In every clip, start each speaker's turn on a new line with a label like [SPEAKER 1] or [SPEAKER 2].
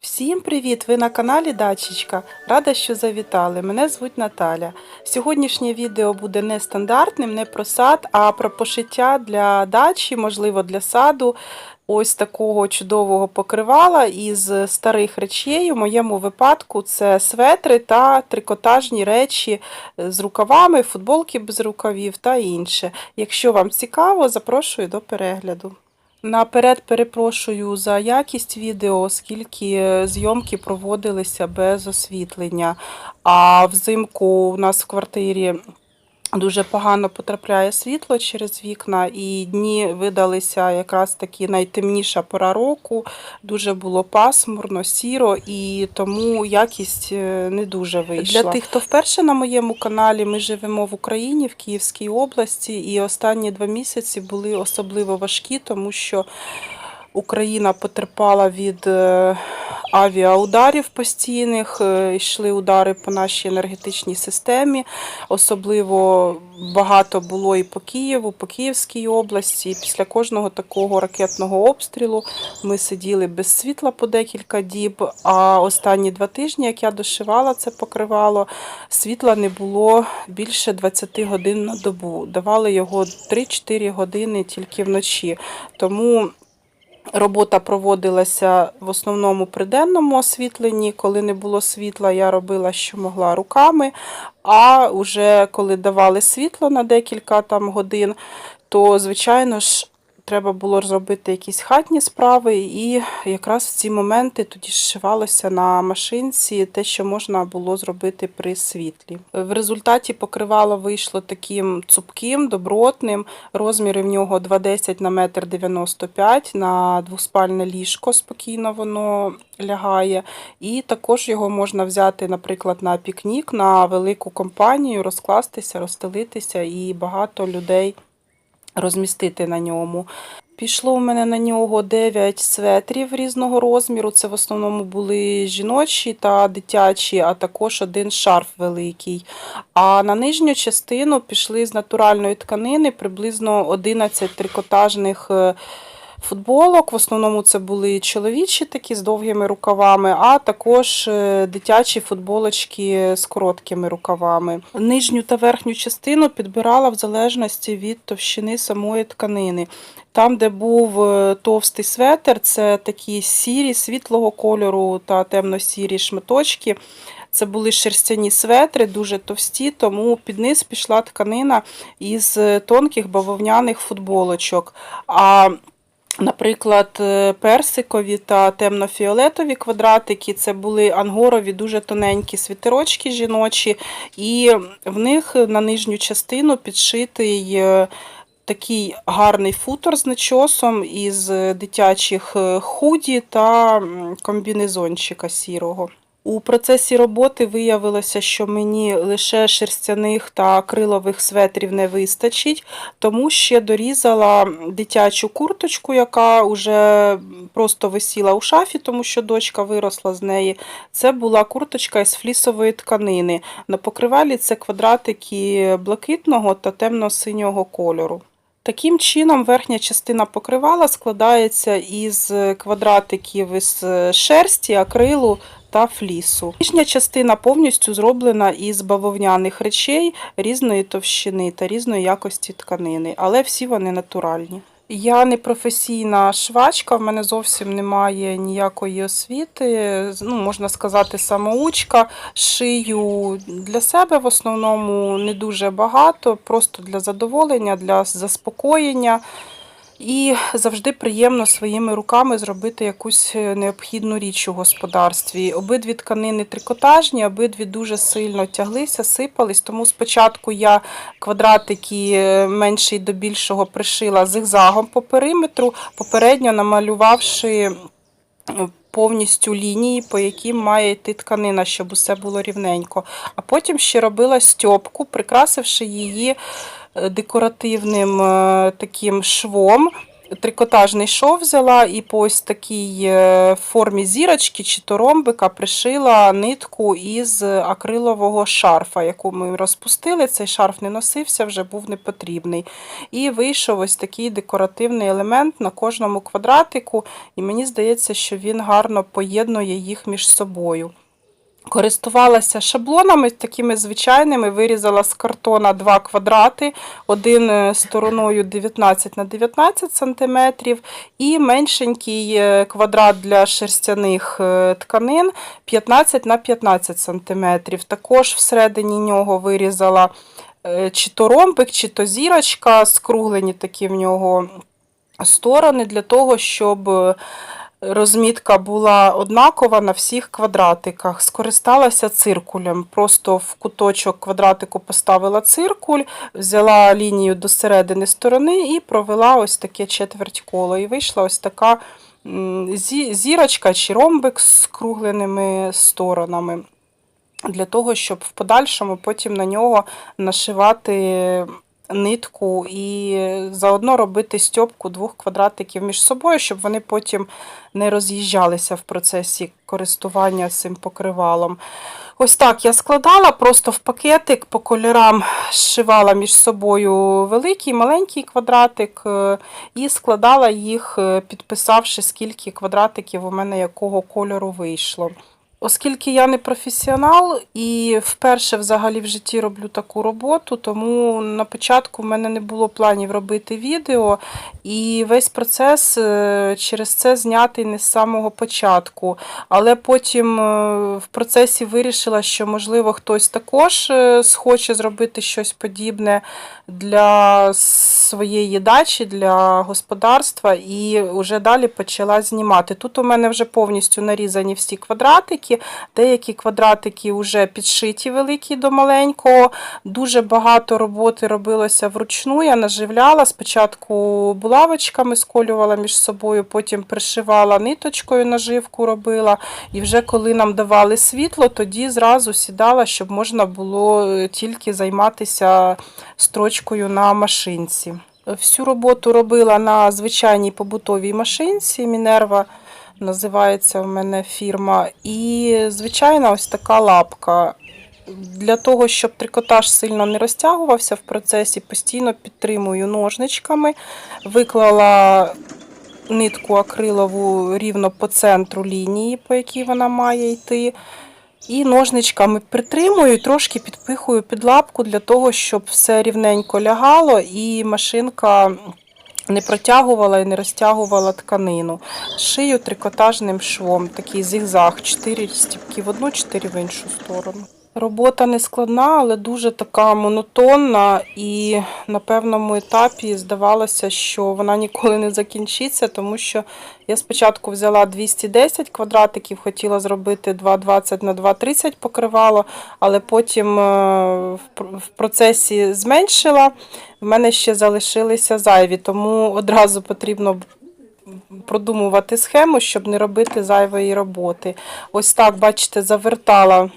[SPEAKER 1] Всім привіт! Ви на каналі Дачечка. Рада, що завітали. Мене звуть Наталя. Сьогоднішнє відео буде не стандартним, не про сад, а про пошиття для дачі, можливо, для саду. Ось такого чудового покривала із старих речей. У моєму випадку це светри та трикотажні речі з рукавами, футболки без рукавів та інше. Якщо вам цікаво, запрошую до перегляду. Наперед перепрошую за якість відео, оскільки зйомки проводилися без освітлення. А взимку у нас в квартирі дуже погано потрапляє світло через вікна, і дні видалися якраз таки найтемніша пора року. Дуже було пасмурно, сіро, і тому якість е, не дуже вийшла. Для тих, хто вперше на моєму каналі, ми живемо в Україні, в Київській області, і останні два місяці були особливо важкі, тому що Україна потерпала від е, авіаударів постійних, е, йшли удари по нашій енергетичній системі. Особливо багато було і по Києву, по Київській області. Після кожного такого ракетного обстрілу ми сиділи без світла по декілька діб. А останні два тижні, як я дошивала це покривало, світла не було більше 20 годин на добу. Давали його 3-4 години тільки вночі. Тому Робота проводилася в основному при денному освітленні. Коли не було світла, я робила, що могла руками. А вже коли давали світло на декілька там годин, то, звичайно ж, треба було зробити якісь хатні справи, і якраз в ці моменти тоді зшивалося на машинці те, що можна було зробити при світлі. В результаті покривало вийшло таким цупким, добротним. Розміри в нього 2,10 на 1,95 м на двоспальне ліжко спокійно воно лягає. І також його можна взяти, наприклад, на пікнік, на велику компанію, розкластися, розстелитися, і багато людей розмістити на ньому. Пішло у мене на нього 9 светрів різного розміру. Це в основному були жіночі та дитячі, а також один шарф великий. А на нижню частину пішли з натуральної тканини приблизно 11 трикотажних. Футболок, в основному це були чоловічі такі з довгими рукавами, а також е, дитячі футболочки з короткими рукавами. Нижню та верхню частину підбирала в залежності від товщини самої тканини. Там, де був е, товстий светр, це такі сірі, світлого кольору та темно-сірі шматочки. Це були шерстяні светри, дуже товсті, тому під низ пішла тканина із е, тонких бавовняних футболочок. А Наприклад, е, персикові та темно-фіолетові квадратики це були ангорові дуже тоненькі світерочки жіночі, і в них на нижню частину підшитий е, такий гарний футер з начосом із дитячих е, худі та комбінезончика сірого. У процесі роботи виявилося, що мені лише шерстяних та акрилових светрів не вистачить, тому ще дорізала дитячу курточку, яка вже просто висіла у шафі, тому що дочка виросла з неї. Це була курточка із флісової тканини. На покривалі це квадратики блакитного та темно-синього кольору. Таким чином, верхня частина покривала складається із квадратиків із шерсті, акрилу та флісу. Нижня частина повністю зроблена із бавовняних речей різної товщини та різної якості тканини, але всі вони натуральні. Я не професійна швачка, в мене зовсім немає ніякої освіти, ну, можна сказати, самоучка. Шию для себе в основному не дуже багато, просто для задоволення, для заспокоєння. І завжди приємно своїми руками зробити якусь е, необхідну річ у господарстві. Обидві тканини трикотажні, обидві дуже сильно тяглися, сипались. Тому спочатку я квадратики е, менший до більшого пришила зигзагом по периметру, попередньо намалювавши е, повністю лінії, по яким має йти тканина, щоб усе було рівненько. А потім ще робила стьопку, прикрасивши її декоративним е, таким швом. трикотажний шов взяла і по ось такій е, формі зірочки чи то ромбика пришила нитку із акрилового шарфа, яку ми розпустили. Цей шарф не носився, вже був непотрібний. І вийшов ось такий декоративний елемент на кожному квадратику, і мені здається, що він гарно поєднує їх між собою. Користувалася шаблонами такими звичайними, вирізала з картона два квадрати, один е, стороною 19 на 19 см і меншенький е, квадрат для шерстяних е, тканин 15 на 15 см. Також всередині нього вирізала чи то ромбик, чи то зірочка, скруглені такі в нього сторони для того, щоб розмітка була однакова на всіх квадратиках. Скористалася циркулем. Просто в куточок квадратику поставила циркуль, взяла лінію до середини сторони і провела ось таке четверть коло. І вийшла ось така зірочка чи ромбик з кругленими сторонами. Для того, щоб в подальшому потім на нього нашивати нитку і заодно робити стьопку двох квадратиків між собою, щоб вони потім не роз'їжджалися в процесі користування цим покривалом. Ось так я складала просто в пакетик по кольорам зшивала між собою великий, маленький квадратик е, і складала їх, е, підписавши, скільки квадратиків у мене якого кольору вийшло. Оскільки я не професіонал і вперше взагалі в житті роблю таку роботу, тому на початку в мене не було планів робити відео, і весь процес е, через це знятий не з самого початку. Але потім е, в процесі вирішила, що можливо хтось також е, схоче зробити щось подібне для своєї дачі, для господарства, і вже далі почала знімати. Тут у мене вже повністю нарізані всі квадратики, деякі квадратики вже підшиті великі до маленького. Дуже багато роботи робилося вручну. Я наживляла. Спочатку булавочками сколювала між собою, потім пришивала ниточкою, наживку робила. І вже коли нам давали світло, тоді зразу сідала, щоб можна було е, тільки займатися строчкою на машинці. Всю роботу робила на звичайній побутовій машинці. Мінерва називається в мене фірма. І звичайна ось така лапка. Для того, щоб трикотаж сильно не розтягувався в процесі, постійно підтримую ножничками. Виклала нитку акрилову рівно по центру лінії, по якій вона має йти. І ножничками притримую трошки підпихую під лапку для того, щоб все рівненько лягало і машинка не протягувала і не розтягувала тканину. Шию трикотажним швом, такий зігзаг, 4 стіпки в одну, 4 в іншу сторону. Робота не складна, але дуже така монотонна, і на певному етапі здавалося, що вона ніколи не закінчиться, тому що я спочатку взяла 210 квадратиків, хотіла зробити 2,20 на 2,30 покривало, але потім е, в процесі зменшила. В мене ще залишилися зайві, тому одразу потрібно продумувати схему, щоб не робити зайвої роботи. Ось так, бачите, завертала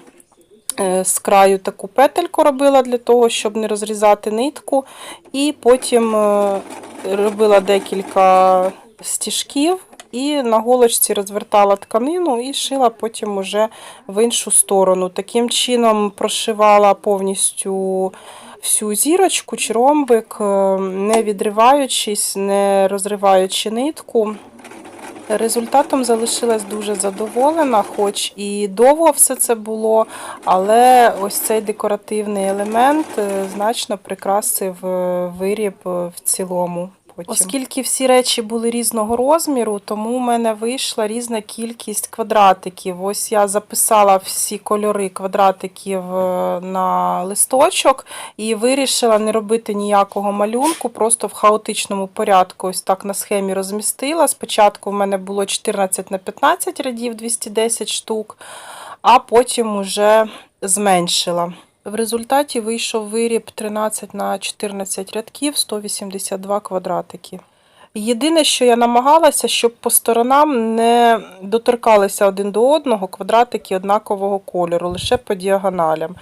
[SPEAKER 1] з краю таку петельку робила для того, щоб не розрізати нитку. І потім е, робила декілька стіжків. І на голочці розвертала тканину і шила потім уже в іншу сторону. Таким чином прошивала повністю всю зірочку чи ромбик, е, не відриваючись, не розриваючи нитку. Результатом залишилась дуже задоволена, хоч і довго все це було, але ось цей декоративний елемент е, значно прикрасив е, виріб е, в цілому. Потім. Оскільки всі речі були різного розміру, тому у мене вийшла різна кількість квадратиків. Ось я записала всі кольори квадратиків е, на листочок і вирішила не робити ніякого малюнку, просто в хаотичному порядку. Ось так на схемі розмістила. Спочатку в мене було 14 на 15 рядів, 210 штук, а потім уже зменшила. В результаті вийшов виріб 13 на 14 рядків, 182 квадратики. Єдине, що я намагалася, щоб по сторонам не доторкалися один до одного квадратики однакового кольору, лише по діагоналям.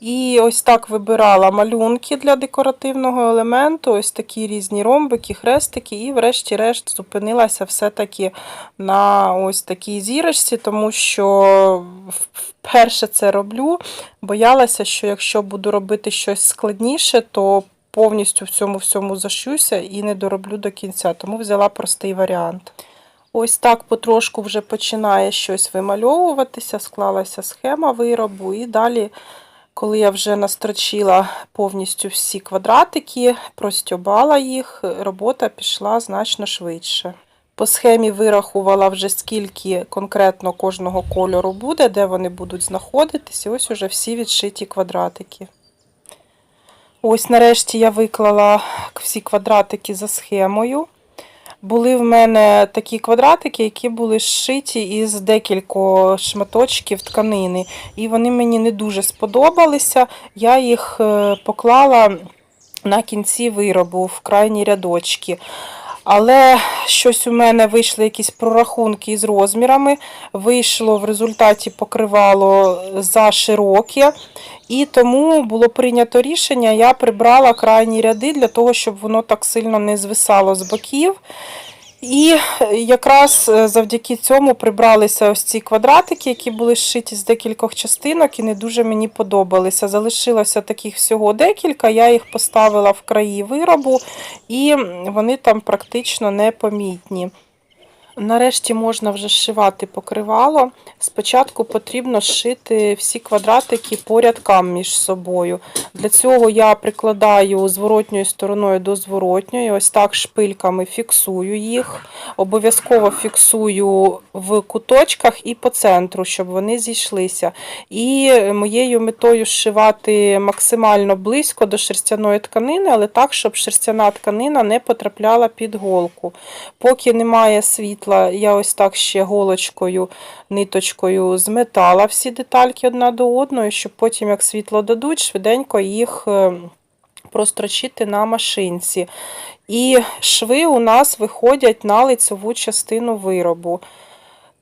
[SPEAKER 1] І ось так вибирала малюнки для декоративного елементу, ось такі різні ромбики, хрестики, і врешті-решт зупинилася все-таки на ось такій зірочці, тому що вперше це роблю. Боялася, що якщо буду робити щось складніше, то повністю в цьому всьому зашюся і не дороблю до кінця, тому взяла простий варіант. Ось так потрошку вже починає щось вимальовуватися, склалася схема виробу, і далі, коли я вже настрочила повністю всі квадратики, простьобала їх, робота пішла значно швидше. По схемі вирахувала вже скільки конкретно кожного кольору буде, де вони будуть знаходитися. Ось уже всі відшиті квадратики. Ось нарешті я виклала всі квадратики за схемою. Були в мене такі квадратики, які були зшиті із декількох шматочків тканини. І вони мені не дуже сподобалися. Я їх е, поклала на кінці виробу в крайні рядочки. Але щось у мене вийшли якісь прорахунки з розмірами. Вийшло в результаті покривало за широке. І тому було прийнято рішення, я прибрала крайні ряди для того, щоб воно так сильно не звисало з боків. І якраз е, завдяки цьому прибралися ось ці квадратики, які були зшиті з декількох частинок і не дуже мені подобалися. Залишилося таких всього декілька, я їх поставила в краї виробу, і вони там практично непомітні. Нарешті можна вже зшивати покривало. Спочатку потрібно зшити всі квадратики по рядкам між собою. Для цього я прикладаю зворотньою стороною до зворотньої, ось так шпильками фіксую їх. Обов'язково фіксую в куточках і по центру, щоб вони зійшлися. І моєю метою зшивати максимально близько до шерстяної тканини, але так, щоб шерстяна тканина не потрапляла під голку. Поки немає світла, я ось так ще голочкою, ниточкою зметала всі детальки одна до одної, щоб потім, як світло дадуть, швиденько їх е, прострочити на машинці. І шви у нас виходять на лицеву частину виробу.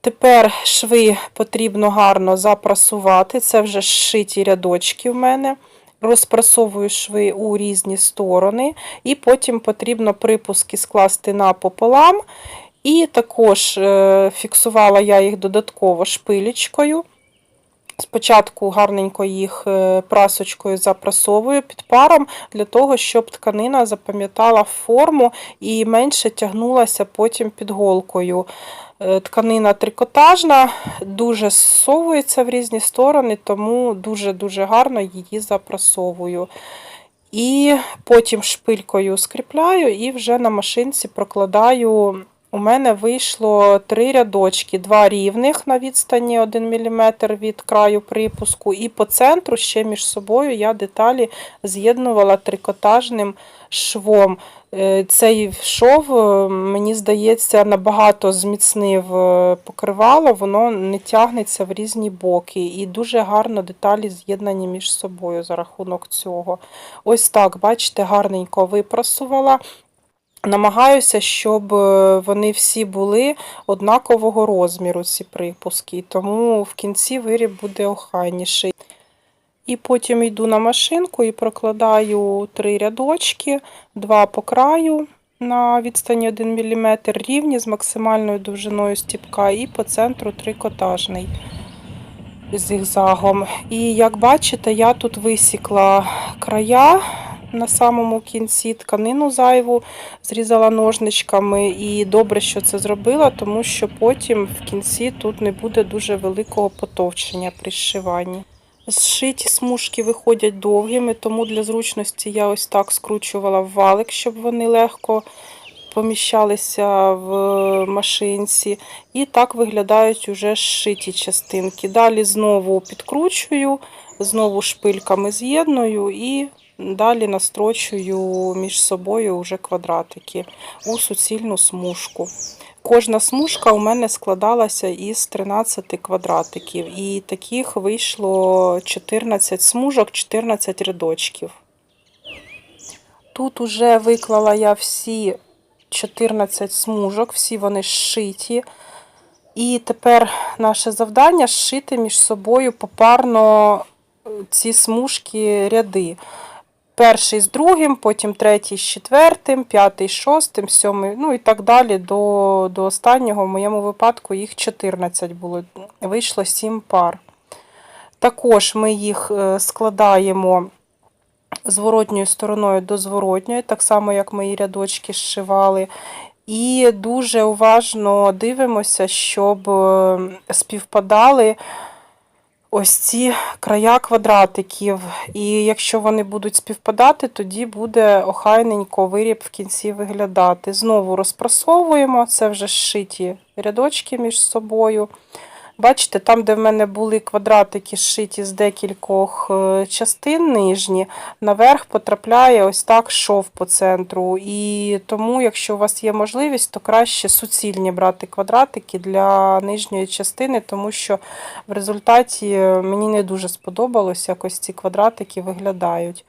[SPEAKER 1] Тепер шви потрібно гарно запрасувати. Це вже зшиті рядочки в мене. Розпрасовую шви у різні сторони, і потім потрібно припуски скласти напополам. І також е, фіксувала я їх додатково шпилечкою. Спочатку гарненько їх е, прасочкою запрасовую під паром, для того, щоб тканина запам'ятала форму і менше тягнулася потім під голкою. Е, тканина трикотажна, дуже зсовується в різні сторони, тому дуже-дуже гарно її запрасовую. І потім шпилькою скріпляю і вже на машинці прокладаю у мене вийшло три рядочки, два рівних на відстані 1 мм від краю припуску, і по центру ще між собою я деталі з'єднувала трикотажним швом. Е, цей шов, е, мені здається, набагато зміцнив е, покривало, воно не тягнеться в різні боки. І дуже гарно деталі з'єднані між собою за рахунок цього. Ось так, бачите, гарненько випрасувала. Намагаюся, щоб е, вони всі були однакового розміру, ці припуски, тому в кінці виріб буде охайніший. І потім йду на машинку і прокладаю три рядочки, два по краю на відстані 1 мм, рівні з максимальною довжиною стіпка, і по центру трикотажний зігзагом. І як бачите, я тут висікла края на самому кінці тканину зайву, зрізала ножничками. І добре, що це зробила, тому що потім в кінці тут не буде дуже великого потовчення при зшиванні. Зшиті смужки виходять довгими, тому для зручності я ось так скручувала в валик, щоб вони легко поміщалися в машинці. І так виглядають уже зшиті частинки. Далі знову підкручую, знову шпильками з'єдную і Далі настрочую між собою вже квадратики у суцільну смужку. Кожна смужка у мене складалася із 13 квадратиків, і таких вийшло 14 смужок, 14 рядочків. Тут уже виклала я всі 14 смужок, всі вони зшиті. І тепер наше завдання зшити між собою попарно ці смужки ряди. Перший з другим, потім третій з четвертим, п'ятий з шостим, сьомий, ну і так далі до, до останнього. В моєму випадку їх 14 було. Вийшло 7 пар. Також ми їх е, складаємо зворотньою стороною до зворотньої, так само, як мої рядочки зшивали. І дуже уважно дивимося, щоб е, співпадали ось ці края квадратиків. І якщо вони будуть співпадати, тоді буде охайненько виріб в кінці виглядати. Знову розпрасовуємо, це вже зшиті рядочки між собою. Бачите, там, де в мене були квадратики зшиті з декількох е, частин нижні, наверх потрапляє ось так шов по центру. І тому, якщо у вас є можливість, то краще суцільні брати квадратики для нижньої частини, тому що в результаті е, мені не дуже сподобалось, як ось ці квадратики виглядають.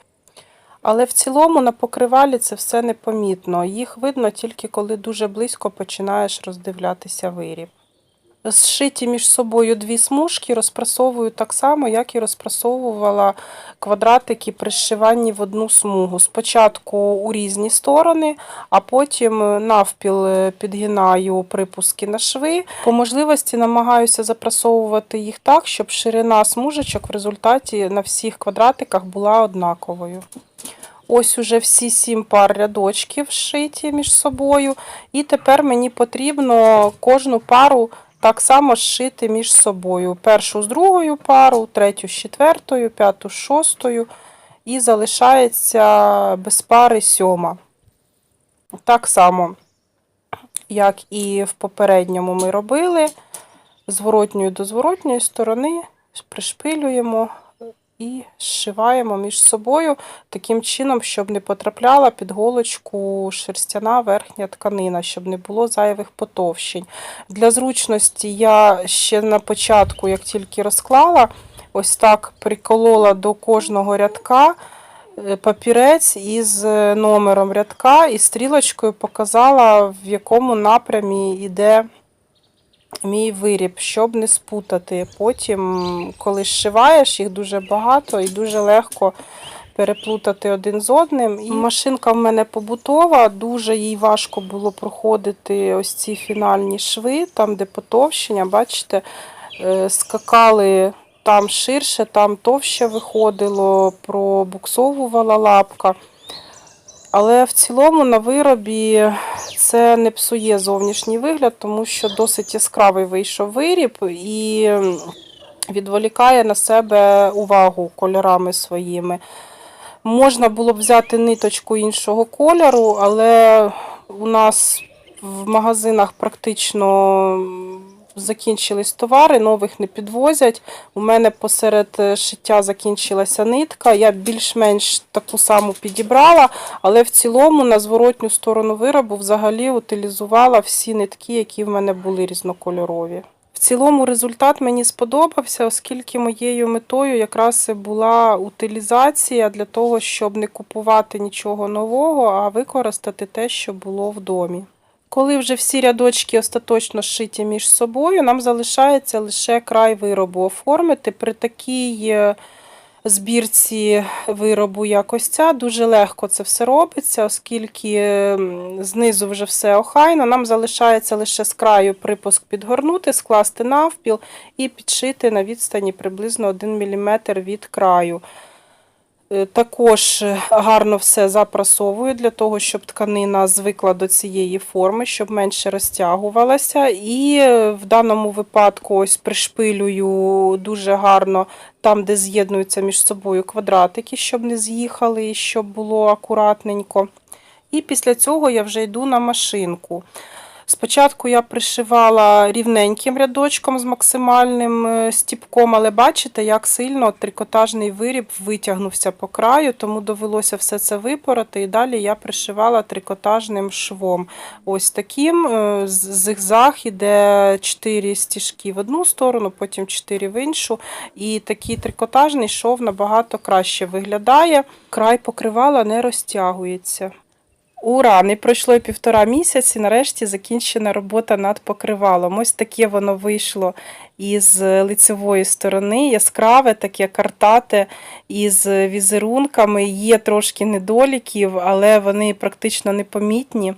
[SPEAKER 1] Але в цілому на покривалі це все непомітно. Їх видно тільки коли дуже близько починаєш роздивлятися виріб. Зшиті між собою дві смужки розпрасовую так само, як і розпрасовувала квадратики при зшиванні в одну смугу. Спочатку у різні сторони, а потім навпіл е, підгинаю припуски на шви. По можливості намагаюся запрасовувати їх так, щоб ширина смужечок в результаті на всіх квадратиках була однаковою. Ось уже всі сім пар рядочків зшиті між собою. І тепер мені потрібно кожну пару так само зшити між собою. Першу з другою пару, третю з четвертою, п'яту з шостою. І залишається без пари сьома. Так само, як і в попередньому ми робили. Зворотньою до зворотньої сторони пришпилюємо і зшиваємо між собою таким чином, щоб не потрапляла під голочку шерстяна верхня тканина, щоб не було зайвих потовщень. Для зручності я ще на початку, як тільки розклала, ось так приколола до кожного рядка. е, Папірець із е, номером рядка і стрілочкою показала, в якому напрямі йде мій виріб, щоб не спутати. Потім, коли зшиваєш, їх дуже багато і дуже легко переплутати один з одним. І машинка в мене побутова, дуже їй важко було проходити ось ці фінальні шви, там, де потовщення, бачите, е, скакали. Там ширше, там товще виходило, пробуксовувала лапка. Але в цілому на виробі це не псує зовнішній вигляд, тому що досить яскравий вийшов виріб і відволікає на себе увагу кольорами своїми. Можна було б взяти ниточку іншого кольору, але у нас в магазинах практично закінчились товари, нових не підвозять. У мене посеред е, шиття закінчилася нитка. Я більш-менш таку саму підібрала, але в цілому на зворотню сторону виробу взагалі утилізувала всі нитки, які в мене були різнокольорові. В цілому результат мені сподобався, оскільки моєю метою якраз була утилізація для того, щоб не купувати нічого нового, а використати те, що було в домі. Коли вже всі рядочки остаточно зшиті між собою, нам залишається лише край виробу оформити. При такій е, збірці виробу, як ось ця, дуже легко це все робиться, оскільки знизу вже все охайно. Нам залишається лише з краю припуск підгорнути, скласти навпіл і підшити на відстані приблизно 1 мм від краю. Е, Також гарно все запрасовую для того, щоб тканина звикла до цієї форми, щоб менше розтягувалася. І е, в даному випадку ось пришпилюю дуже гарно там, де з'єднуються між собою квадратики, щоб не з'їхали і щоб було акуратненько. І після цього я вже йду на машинку. Спочатку я пришивала рівненьким рядочком з максимальним е, стіпком, але бачите, як сильно трикотажний виріб витягнувся по краю, тому довелося все це випороти. І далі я пришивала трикотажним швом. Ось таким е, зигзаг іде 4 стіжки в одну сторону, потім 4 в іншу. І такий трикотажний шов набагато краще виглядає. Край покривала не розтягується. Ура! Не пройшло півтора місяці. Нарешті закінчена робота над покривалом. Ось таке воно вийшло із лицевої сторони, яскраве, таке картате із візерунками. Є трошки недоліків, але вони практично непомітні.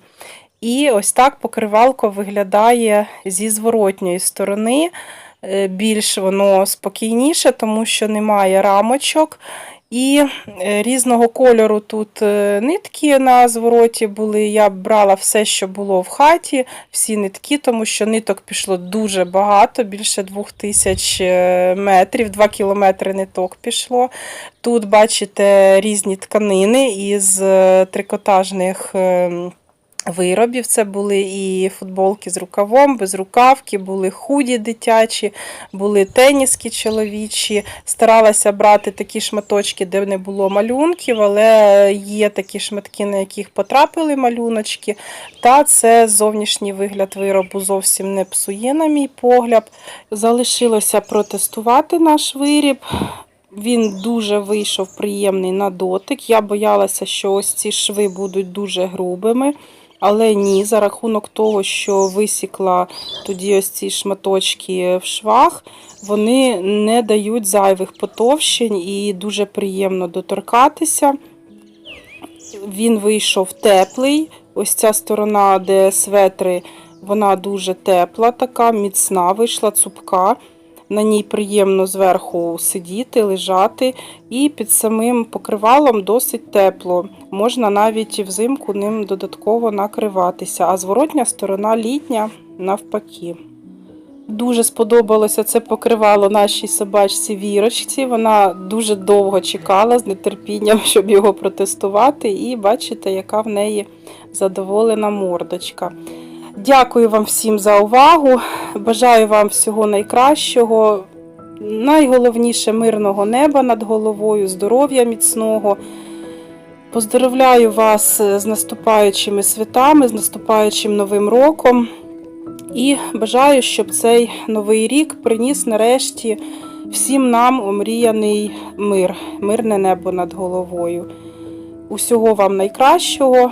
[SPEAKER 1] І ось так покривалко виглядає зі зворотньої сторони. Е, Більш воно спокійніше, тому що немає рамочок. І е, різного кольору тут е, нитки на звороті були. Я брала все, що було в хаті, всі нитки, тому що ниток пішло дуже багато, більше 2000 тисяч метрів, 2 кілометри ниток пішло. Тут бачите різні тканини із е, трикотажних. Виробів це були і футболки з рукавом, без рукавки, були худі дитячі, були теніски чоловічі. Старалася брати такі шматочки, де не було малюнків, але є такі шматки, на яких потрапили малюночки. Та це зовнішній вигляд виробу зовсім не псує, на мій погляд. Залишилося протестувати наш виріб. Він дуже вийшов приємний на дотик. Я боялася, що ось ці шви будуть дуже грубими. Але ні, за рахунок того, що висікла тоді ось ці шматочки в швах, вони не дають зайвих потовщень і дуже приємно доторкатися. Він вийшов теплий. Ось ця сторона, де светри, вона дуже тепла, така, міцна, вийшла цупка. На ній приємно зверху сидіти, лежати, і під самим покривалом досить тепло. Можна навіть взимку ним додатково накриватися, а зворотня сторона літня навпаки. Дуже сподобалося це покривало нашій собачці вірочці. Вона дуже довго чекала з нетерпінням, щоб його протестувати, і бачите, яка в неї задоволена мордочка. Дякую вам всім за увагу. Бажаю вам всього найкращого. Найголовніше мирного неба над головою, здоров'я міцного. Поздоровляю вас з наступаючими святами, з наступаючим новим роком. І бажаю, щоб цей новий рік приніс нарешті всім нам омріяний мир, мирне небо над головою. Усього вам найкращого.